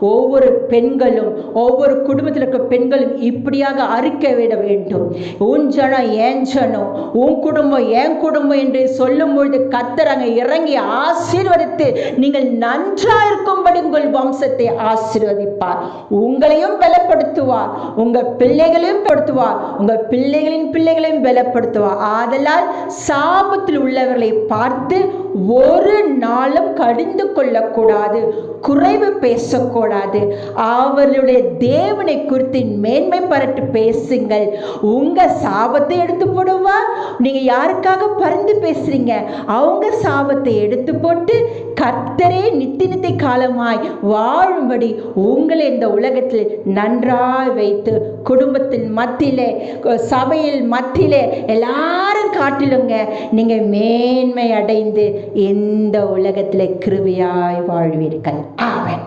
ஒவ்வொரு பெண்களும் ஒவ்வொரு குடும்பத்தில் இருக்க பெண்களும் இப்படியாக அறிக்க விட வேண்டும். உன் ஜனம் ஏன் ஜனம்? உன் குடும்பம் ஏன் குடும்பம் என்று சொல்லும் பொழுது கத்தரங்க இறங்கி ஆசீர்வதித்து நீங்கள் நன்றா இருக்கும்படி உங்கள் வம்சத்தை ஆசீர்வதிப்பார். உங்களையும் பலப்படுத்துவார். உங்க பிள்ளைகளையும் படுத்துவார். உங்க பிள்ளைகளின் பிள்ளைகளையும் பலப்படுத்துவார். ஆதலால் சாபத்தில் உள்ளவர்களை பார்த்து ஒரு நாளும் கடிந்து கொள்ளக்கூடாது. குறைவு பேசக்கூடாது. அவர்களுடைய தேவனை குறித்து மேன்மை பரட்டு பேசுங்கள். உங்க சாபத்தை எடுத்து போடுவா? நீங்க யாருக்காக பறந்து பேசுறீங்க? அவங்க சாபத்தை எடுத்து போட்டு கர்த்தரே நித்தி நித்தி காலமாய் வாழும்படி உங்களை இந்த உலகத்தில் நன்றாய் வைத்து குடும்பத்தின் மத்தியிலே சபையில் மத்தியிலே எல்லாரும் காட்டிலுங்க. நீங்க மேன்மை அடைந்து இந்த உலகத்தில் கிருபையாய் வாழ்வீர்கள். ஆவன்